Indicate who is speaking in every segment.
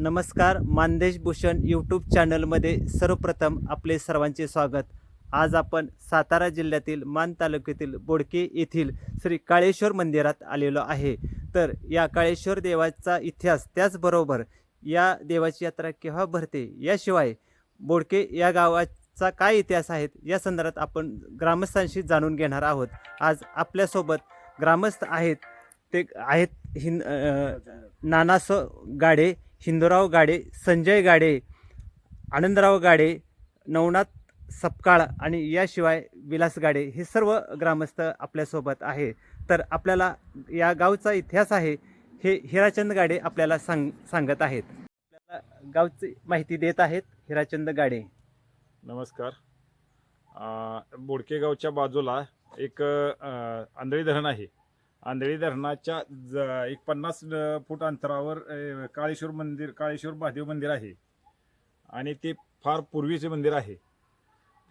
Speaker 1: नमस्कार मानदेश भूषण यूट्यूब चॅनलमध्ये सर्वप्रथम आपले सर्वांचे स्वागत. आज आपण सातारा जिल्ह्यातील मान तालुक्यातील बोडके येथील श्री काळेश्वर मंदिरात आलेलो आहे. तर या काळेश्वर देवाचा इतिहास त्याचबरोबर या देवाची यात्रा केव्हा भरते याशिवाय बोडके या गावाचा काय इतिहास आहे या संदर्भात आपण ग्रामस्थांशी जाणून घेणार आहोत. आज आपल्यासोबत ग्रामस्थ आहेत ते आहेत हिंद नानासो नानास गाडे हिंदूराव गाडे संजय गाडे आनंदराव गाडे नवनाथ सपकाळ आणि याशिवाय विलास गाडे हे सर्व ग्रामस्थ आपल्यासोबत आहे. तर आपल्याला या गावचा इतिहास आहे हे हिराचंद गाडे आपल्याला सांग सांगत आहेत. आपल्याला गावची माहिती देत आहेत हिराचंद गाडे.
Speaker 2: नमस्कार. बोडके गावच्या बाजूला एक आंधळी धरण आहे. आंधळी धरणाच्या ज एक पन्नास फूट अंतरावर काळेश्वर मंदिर काळेश्वर महादेव मंदिर आहे. आणि ते फार पूर्वीचे मंदिर आहे.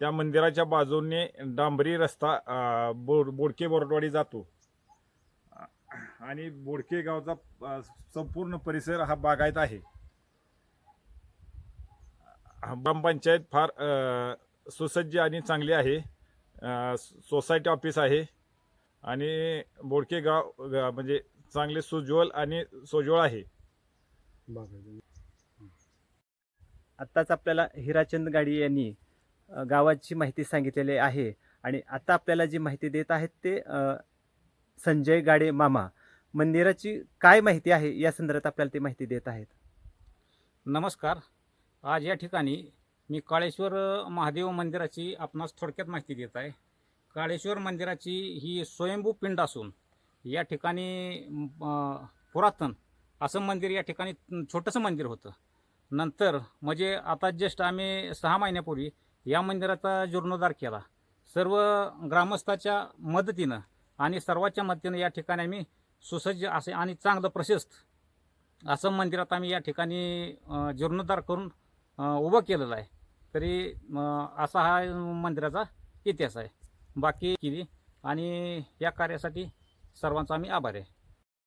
Speaker 2: त्या मंदिराच्या बाजूने डांबरी रस्ता बोड बोडके बोरटवाडी जातो. आणि बोडके गावचा संपूर्ण परिसर हा बागायत आहे. ग्रामपंचायत फार सुसज्ज आणि चांगली आहे. सोसायटी ऑफिस आहे. आणि बोडके गाव ग- म्हणजे चांगले सुज्वल आणि सोज्वळ आहे.
Speaker 1: आत्ताच आपल्याला हिराचंद गाडी यांनी अ, गावाची माहिती सांगितलेली आहे. आणि आता आपल्याला जी माहिती देत आहेत ते अ, संजय गाडे मामा. मंदिराची काय माहिती आहे या संदर्भात आपल्याला ती माहिती देत आहेत?
Speaker 3: नमस्कार. आज या ठिकाणी मी काळेश्वर अ, महादेव मंदिराची आपणास थोडक्यात माहिती देत आहे. काळेश्वर मंदिराची ही स्वयंभू पिंड असून या ठिकाणी पुरातन असं मंदिर या ठिकाणी छोटंसं मंदिर होतं. नंतर म्हणजे आता जस्ट आम्ही सहा महिन्यापूर्वी या मंदिराचा जीर्णोद्धार केला. सर्व ग्रामस्थाच्या मदतीनं आणि सर्वांच्या मदतीनं या ठिकाणी आम्ही सुसज्ज असे आणि चांगलं प्रशस्त असं मंदिरात आम्ही या ठिकाणी जीर्णोद्धार करून उभं केलेलं आहे. तरी असा हा मंदिराचा इतिहास आहे. बाकी केली. आणि या कार्यासाठी सर्वांचा आम्ही आभार आहे.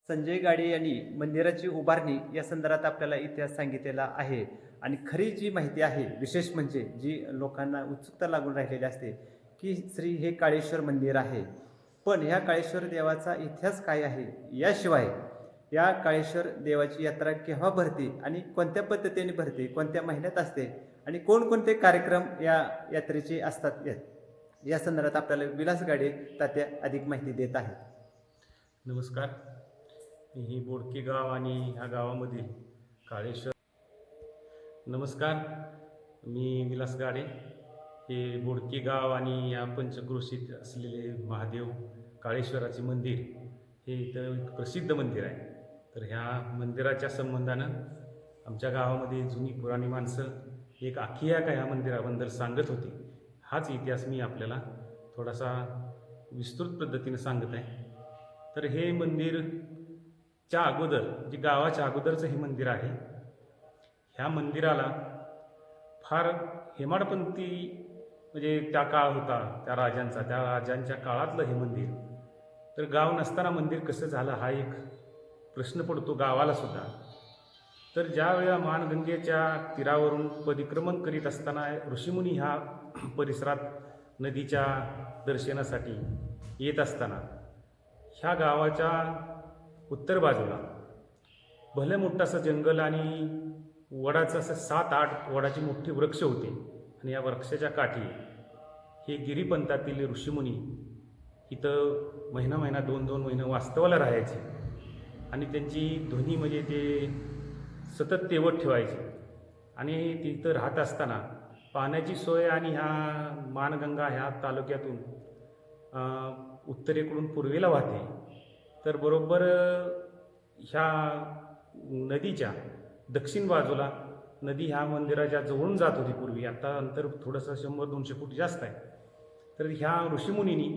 Speaker 1: संजय गाडे यांनी मंदिराची उभारणी या संदर्भात आपल्याला इतिहास सांगितलेला आहे. आणि खरी जी माहिती आहे विशेष म्हणजे जी लोकांना उत्सुकता लागून राहिलेली असते की श्री हे काळेश्वर मंदिर आहे. पण ह्या काळेश्वर देवाचा इतिहास काय आहे? याशिवाय या काळेश्वर देवाची यात्रा केव्हा भरते आणि कोणत्या पद्धतीने भरते कोणत्या महिन्यात असते आणि कोणकोणते कार्यक्रम या यात्रेचे असतात? यात या संदर्भात आपल्याला विलास गाडे तात्या अधिक माहिती देत आहेत.
Speaker 4: नमस्कार. मी ही बोडके गाव आणि ह्या गावामधील काळेश्वर. नमस्कार. मी विलास गाडे. हे बोडके गाव आणि या पंचक्रोशीत असलेले महादेव काळेश्वराचे मंदिर हे इथं प्रसिद्ध मंदिर आहे. तर ह्या मंदिराच्या संबंधानं आमच्या गावामध्ये जुनी पुराणी माणसं एक आखिया का ह्या मंदिराबद्दल सांगत होती. हाच इतिहास मी आपल्याला थोडासा विस्तृत पद्धतीने सांगत आहे. तर हे मंदिर च्या अगोदर जे गावाच्या अगोदरचं हे मंदिर आहे ह्या मंदिराला फार हेमाडपंथी म्हणजे त्या काळ होता त्या राजांचा त्या राजांच्या काळातलं हे मंदिर. तर गाव नसताना मंदिर कसं झालं हा एक प्रश्न पडतो गावाला सुद्धा. तर ज्यावेळा मानगंगेच्या तीरावरून पदिक्रमण करीत असताना ऋषीमुनी ह्या परिसरात नदीच्या दर्शनासाठी येत असताना ह्या गावाच्या उत्तर बाजूला भले मोठं जंगल आणि वडाचं असं सात आठ वडाची मोठी वृक्ष होते आणि या वृक्षाच्या काठी हे गिरीपंथातील ऋषीमुनी इथं महिना महिना दोन दोन महिने वास्तवाला राहायचे. आणि त्यांची ध्वनी म्हणजे ते सतत तेवत ठेवायची. आणि तिथं राहत असताना पाण्याची सोय आणि ह्या मानगंगा ह्या तालुक्यातून उत्तरेकडून पूर्वेला वाहते. तर बरोबर ह्या नदीच्या दक्षिण बाजूला नदी ह्या मंदिराच्या जवळून जात होती पूर्वी. आता अंतर थोडंसं शंभर दोनशे फूट जास्त आहे. तर ह्या ऋषीमुनींनी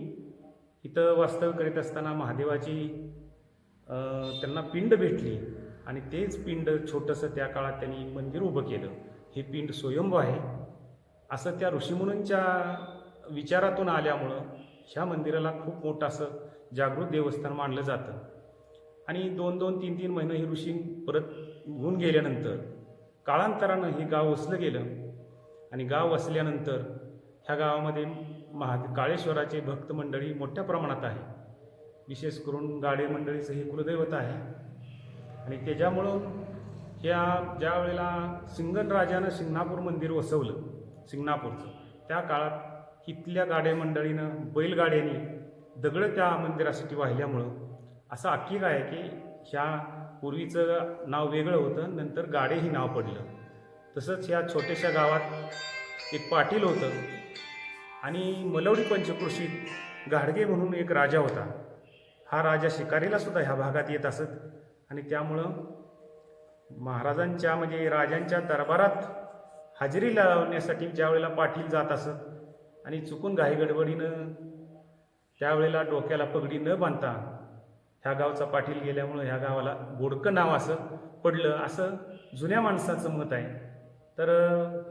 Speaker 4: इथं वास्तव्य करीत असताना महादेवाची त्यांना पिंड भेटली. आणि तेच पिंड छोटंसं त्या काळात त्यांनी मंदिर उभं केलं. हे पिंड स्वयंभू आहे. असं त्या ऋषीमुनींच्या विचारातून आल्यामुळं ह्या मंदिराला खूप मोठं असं जागृत देवस्थान मानलं जातं. आणि दोन दोन तीन तीन महिने हे ऋषी परत होऊन गेल्यानंतर काळांतरानं हे गाव वसलं गेलं. आणि गाव वसल्यानंतर ह्या गावामध्ये महा काळेश्वराचे भक्त मंडळी मोठ्या प्रमाणात आहे. विशेष करून गाडे मंडळीचं हे कुलदैवत आहे. आणि त्याच्यामुळं ह्या ज्या वेळेला सिंगणराजानं सिंगणापूर मंदिर वसवलं सिंगणापूरचं त्या काळात इथल्या गाडे मंडळीनं बैलगाड्यांनी दगडं त्या मंदिरासाठी वाहिल्यामुळं असं आख्खिक आहे की ह्या पूर्वीचं नाव वेगळं होतं नंतर गाडेही नाव पडलं. तसंच ह्या छोट्याशा गावात एक पाटील होतं आणि मलवडी पंचकृषीत गाडगे म्हणून एक राजा होता. हा राजा शिकारीला सुद्धा ह्या भागात येत असत. आणि त्यामुळं महाराजांच्या म्हणजे राजांच्या दरबारात हजेरी लावण्यासाठी ज्यावेळेला पाटील जात असत आणि चुकून घाईगडबडीनं त्यावेळेला डोक्याला पगडी न बांधता ह्या गावचा पाटील गेल्यामुळं ह्या गावाला बोडकं नाव असं पडलं असं जुन्या माणसाचं मत आहे. तर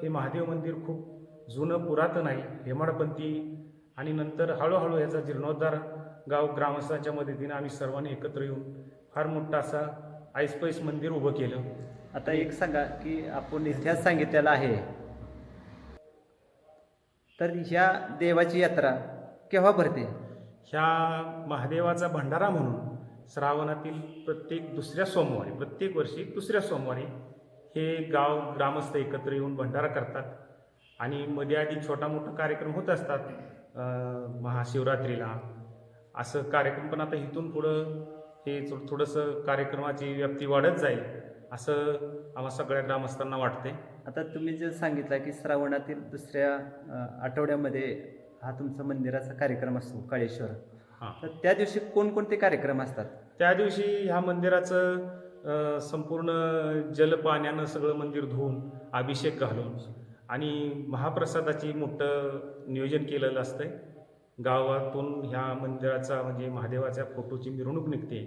Speaker 4: हे महादेव मंदिर खूप जुनं पुरातन आहे हेमाडपंथी आणि नंतर हळूहळू याचा जीर्णोद्धार गाव ग्रामस्थांच्या मदतीनं आम्ही सर्वांनी एकत्र येऊन फार मोठा असा आईस्पाईस मंदिर उभं केलं.
Speaker 1: आता एक सांगा की आपण इतिहास सांगितलेला आहे. तर ह्या देवाची यात्रा केव्हा भरते?
Speaker 4: ह्या महादेवाचा भंडारा म्हणून श्रावणातील प्रत्येक दुसऱ्या सोमवारी प्रत्येक वर्षी दुसऱ्या सोमवारी हे गाव ग्रामस्थ एकत्र येऊन भंडारा करतात. आणि मध्ये आधी छोटा मोठा कार्यक्रम होत असतात महाशिवरात्रीला. असं कार्यक्रम पण आता इथून पुढं हे थोडंसं कार्यक्रमाची व्याप्ती वाढत जाईल असं आम्हा सगळ्या ग्रामस्थांना वाटते
Speaker 1: आता तुम्ही जे सांगितलं की श्रावणातील दुसऱ्या आठवड्यामध्ये हा तुमचा मंदिराचा कार्यक्रम असतो काळेश्वर.
Speaker 4: हां.
Speaker 1: तर त्या दिवशी कोणकोणते कार्यक्रम असतात?
Speaker 4: त्या दिवशी ह्या मंदिराचं संपूर्ण जलपाण्यानं सगळं मंदिर धुवून अभिषेक घालून आणि महाप्रसादाची मोठं नियोजन केलेलं असतंय. गावातून ह्या मंदिराचा म्हणजे महादेवाच्या फोटोची मिरवणूक निघते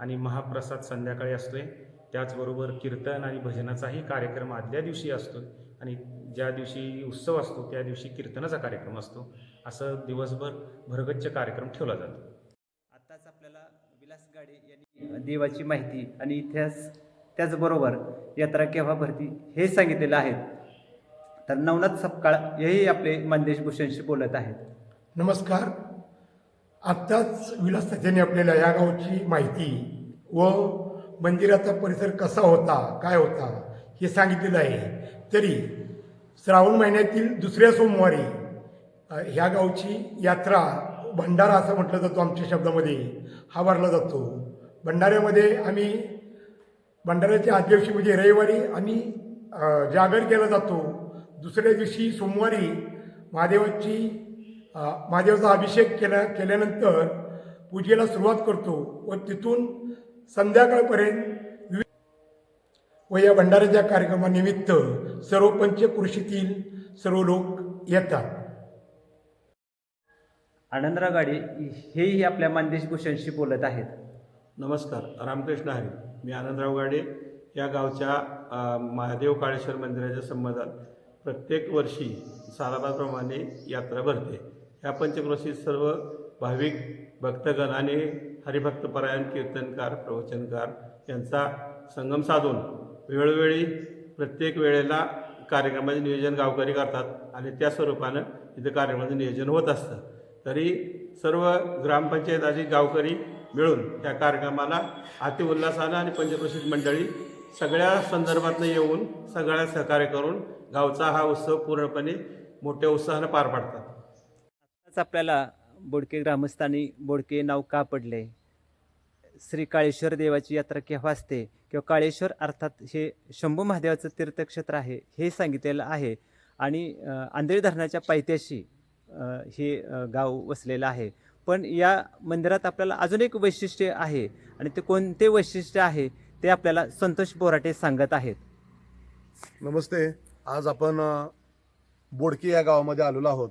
Speaker 4: आणि महाप्रसाद संध्याकाळी असतोय. त्याचबरोबर कीर्तन आणि भजनाचाही कार्यक्रम आदल्या दिवशी असतो आणि ज्या दिवशी उत्सव असतो त्या दिवशी कीर्तनाचा कार्यक्रम असतो. असं दिवसभर भरगच्च कार्यक्रम ठेवला जातो.
Speaker 1: आत्ताच आपल्याला विलास गाडे यांनी देवाची माहिती आणि इतिहास त्याचबरोबर यात्रा केव्हा भरती हे सांगितलेलं आहे. तर नवनाथ सपकाळ हेही आपले मंदेश भूषणशी बोलत आहेत.
Speaker 5: नमस्कार. आत्ताच विलास त्यांनी आपल्याला या गावची माहिती व मंदिराचा परिसर कसा होता काय होता हे सांगितलेलं आहे. तरी श्रावण महिन्यातील दुसऱ्या सोमवारी ह्या गावची यात्रा भंडारा असं म्हटलं जातो आमच्या शब्दामध्ये हा भरला जातो. भंडाऱ्यामध्ये आम्ही भंडाऱ्याच्या आदल्या दिवशी म्हणजे रविवारी आम्ही जागर केला जातो. दुसऱ्या दिवशी सोमवारी महादेवाची महादेवाचा अभिषेक केल्या केल्यानंतर पूजेला सुरुवात करतो व तिथून संध्याकाळपर्यंत विविध व या भंडाऱ्याच्या कार्यक्रमानिमित्त सर्व पंचकृषीतील सर्व लोक येतात.
Speaker 1: आनंदराव गाडे हेही आपल्या मंदेश भूषणशी बोलत आहेत.
Speaker 6: नमस्कार रामकृष्ण हरी. मी आनंदराव गाडे या गावच्या महादेव काळेश्वर मंदिराच्या संबंधात प्रत्येक वर्षी सालाबादप्रमाणे यात्रा भरते. या पंचक्रोशीत सर्व भाविक भक्तगण आणि हरिभक्तपरायण कीर्तनकार प्रवचनकार यांचा संगम साधून वेळोवेळी प्रत्येक वेळेला कार्यक्रमाचे नियोजन गावकरी करतात आणि त्या स्वरूपानं इथं कार्यक्रमाचं नियोजन होत असतं. तरी सर्व ग्रामपंचायत आणि गावकरी मिळून त्या कार्यक्रमाला अतिउल्हासानं आणि पंचक्रोशीत मंडळी सगळ्या संदर्भातनं येऊन सगळ्या सहकार्य करून गावचा हा उत्सव पूर्णपणे मोठ्या उत्साहानं पार पाडतात.
Speaker 1: आपल्याला बोडके ग्रामस्थांनी बोडके नाव का पडले? श्री काळेश्वर देवाची यात्रा केव्हा असते? किंवा काळेश्वर अर्थात हे शंभू महादेवाचं तीर्थक्षेत्र आहे हे सांगितलेलं आहे. आणि आंधळी धरणाच्या पायथ्याशी हे गाव वसलेलं आहे. पण या मंदिरात आपल्याला अजून एक वैशिष्ट्य आहे आणि ते कोणते वैशिष्ट्य आहे ते आपल्याला संतोष बोराटे सांगत आहेत.
Speaker 7: नमस्ते. आज आपण बोडके या गावामध्ये आलेलो आहोत.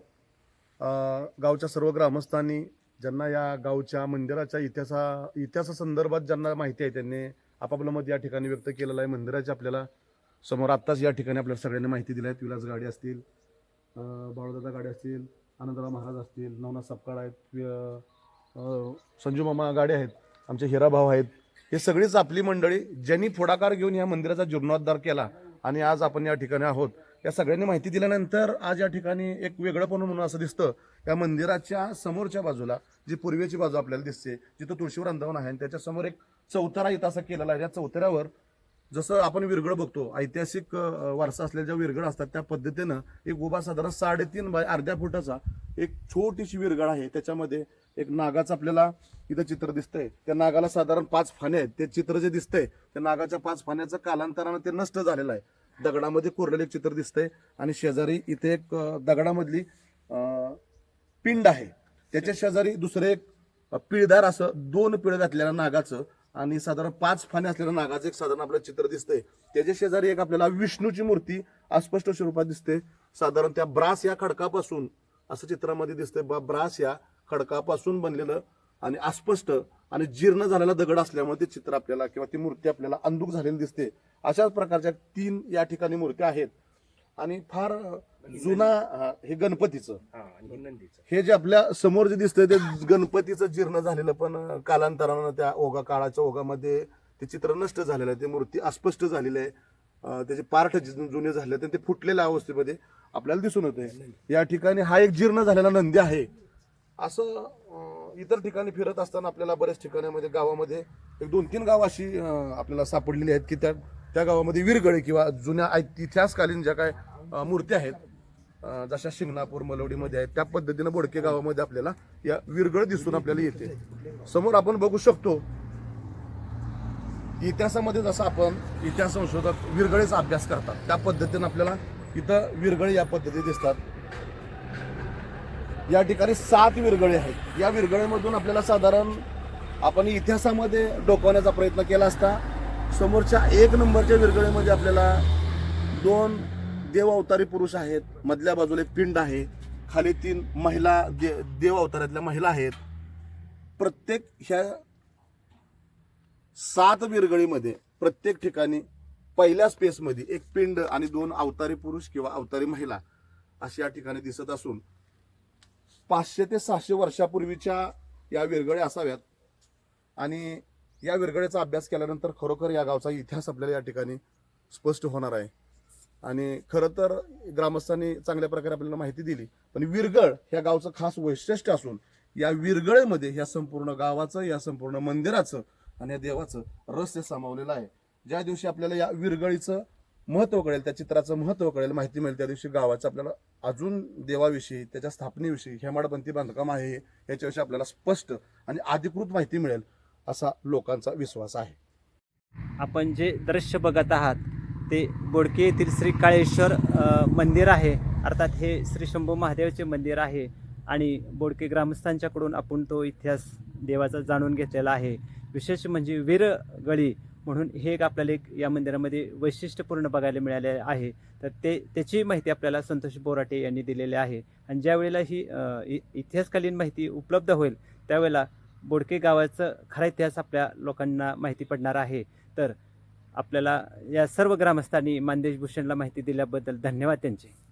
Speaker 7: गावच्या सर्व ग्रामस्थांनी ज्यांना या गावच्या मंदिराच्या इतिहासा इतिहासासंदर्भात ज्यांना माहिती आहे त्यांनी आपापलं मत या ठिकाणी व्यक्त केलेलं आहे. मंदिराची आपल्याला समोर आत्ताच या ठिकाणी आपल्याला सगळ्यांनी माहिती दिली आहे. विलास गाडी असतील अ, बाळूदादा गाडी असतील आनंदराव महाराज असतील नवनाथ सपकाळ आहेत संजू मामा गाडे आहेत आमचे हिरा भाऊ आहेत. हे सगळीच आपली मंडळी ज्यांनी पुढाकार घेऊन या मंदिराचा जीर्णोद्धार केला आणि आज आपण या ठिकाणी आहोत. या सगळ्यांनी माहिती दिल्यानंतर आज या ठिकाणी एक वेगळं पण म्हणून असं दिसतं. या मंदिराच्या समोरच्या बाजूला जी पूर्वेची बाजू आपल्याला दिसते जिथं तुळशीवर अंदावन आहे आणि त्याच्यासमोर एक चौतारा इथं असा केलेला आहे. या चौताऱ्यावर जसं आपण विरगळ बघतो ऐतिहासिक वारसा असलेल्या ज्या विरगळ असतात त्या पद्धतीनं एक उभा साधारण साडेतीन बाय अर्ध्या फुटाचा एक छोटीशी विरगळ आहे. त्याच्यामध्ये एक नागाचं आपल्याला इथं चित्र दिसतंय. त्या नागाला साधारण पाच फाने आहेत. ते चित्र जे दिसतंय त्या नागाच्या पाच फाण्याचं कालांतरानं ते नष्ट झालेलं आहे. दगडामध्ये कोरलेलं एक चित्र दिसतंय. आणि शेजारी इथे एक दगडामधली पिंड आहे. त्याच्या शेजारी दुसरं एक पिळदार असं दोन पिळ घातलेल्या नागाचं आणि साधारण पाच फाने असलेल्या नागाचं एक साधारण आपलं चित्र दिसतंय. त्याच्या शेजारी एक आपल्याला विष्णूची मूर्ती अस्पष्ट स्वरूपात दिसते साधारण त्या ब्रास या खडकापासून असं चित्रामध्ये दिसतंय. बा ब्रास या खडकापासून बनलेलं आणि अस्पष्ट आणि जीर्ण झालेला दगड असल्यामुळे ते चित्र आपल्याला किंवा ती मूर्ती आपल्याला अंधुक झालेली दिसते. अशाच प्रकारच्या तीन या ठिकाणी मूर्त्या आहेत. आणि फार जुना अ, हे गणपतीचं. हे जे आपल्यासमोर जे दिसतंय ते गणपतीचं जीर्ण झालेलं पण कालांतरानं त्या ओघा काळाच्या ओघामध्ये ते चित्र नष्ट झालेलं आहे. ते मूर्ती अस्पष्ट झालेली आहे. त्याचे पार्ट जुने झाले ते फुटलेल्या अवस्थेमध्ये आपल्याला दिसून येते या ठिकाणी हा एक जीर्ण झालेला नंदी आहे. असं इतर ठिकाणी फिरत असताना आपल्याला बऱ्याच ठिकाणामध्ये म्हणजे गावामध्ये एक दोन तीन गाव अशी आपल्याला सापडलेली आहेत की त्या त्या गावामध्ये विरगळे किंवा जुन्या इतिहासकालीन ज्या काय मूर्त्या आहेत जशा शिंगणापूर मलवडीमध्ये आहेत त्या पद्धतीनं बोडके गावामध्ये आपल्याला या विरगळ दिसून आपल्याला येते. समोर आपण बघू शकतो इतिहासामध्ये जसं आपण इतिहास संशोधक विरगळेचा अभ्यास करतात त्या पद्धतीनं आपल्याला इथं विरगळे या पद्धती दिसतात. या ठिकाणी सात विरगळे आहेत. या विरगळेमधून आपल्याला साधारण आपण इतिहासामध्ये डोकवण्याचा प्रयत्न केला असता समोरच्या एक नंबरच्या विरगळेमध्ये आपल्याला दोन देव अवतारी पुरुष आहेत. मधल्या बाजूला एक पिंड आहे. खाली तीन महिला दे देव अवतारातल्या महिला आहेत. प्रत्येक ह्या सात विरगळीमध्ये प्रत्येक ठिकाणी पहिल्या स्पेसमध्ये एक पिंड आणि दोन अवतारी पुरुष किंवा अवतारी महिला अशी या ठिकाणी दिसत असून पाचशे ते सहाशे वर्षापूर्वीच्या या विरगळ्या असाव्यात. आणि या विरगळेचा अभ्यास केल्यानंतर खरोखर या गावचा इतिहास आपल्याला या ठिकाणी स्पष्ट होणार आहे. आणि खरं तर ग्रामस्थांनी चांगल्या प्रकारे आपल्याला माहिती दिली पण विरगळ ह्या गावचं खास वैशिष्ट्य असून या विरगळेमध्ये ह्या संपूर्ण गावाचं या संपूर्ण मंदिराचं आणि या देवाचं रहस्य सामावलेलं आहे. ज्या दिवशी आपल्याला या विरगळीचं महत्त्व कळेल त्या चित्राचं महत्त्व कळेल माहिती मिळेल. त्या दिवशी गावाचं आपल्याला अजून देवाविषयी त्याच्या स्थापनेविषयी हेमाडपंथी बांधकाम आहे याच्याविषयी आपल्याला स्पष्ट आणि अधिकृत माहिती मिळेल असा लोकांचा विश्वास आहे.
Speaker 1: आपण जे दृश्य बघत आहात ते बोडके येथील श्री काळेश्वर मंदिर आहे. अर्थात हे श्री शंभू महादेवाचे मंदिर आहे आणि बोडके ग्रामस्थांच्याकडून आपण तो इतिहास देवाचा जाणून घेतलेला आहे. विशेष म्हणजे वीरगळी म्हणून हे एक आपल्याला एक या मंदिरामध्ये वैशिष्ट्यपूर्ण बघायला मिळाले आहे. तर ते त्याची माहिती आपल्याला संतोष बोराटे यांनी दिलेली आहे. आणि ज्यावेळेला ही इ- इतिहासकालीन माहिती उपलब्ध होईल त्यावेळेला बोडके गावाचं खरा इतिहास आपल्या लोकांना माहिती पडणार आहे. तर आपल्याला या सर्व ग्रामस्थांनी मानदेश भूषणला माहिती दिल्याबद्दल धन्यवाद त्यांचे.